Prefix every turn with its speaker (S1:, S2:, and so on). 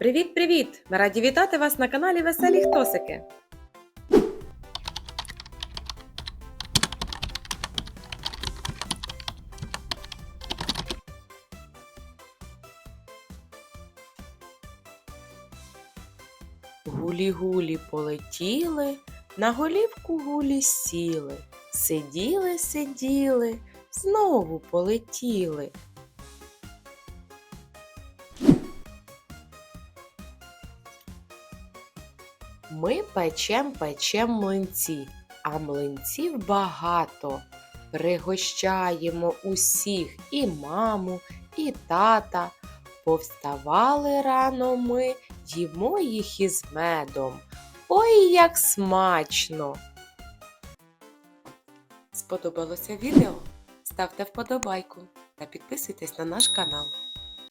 S1: Привіт-привіт! Ми раді вітати вас на каналі Веселі Хтосики. Гулі-гулі полетіли, на голівку гулі сіли, сиділи, сиділи, знову полетіли. Ми печем печем млинці, а млинців багато. Пригощаємо усіх і маму, і тата. Повставали рано ми, їмо їх із медом. Ой, як смачно! Сподобалося відео? Ставте вподобайку та підписуйтесь на наш канал.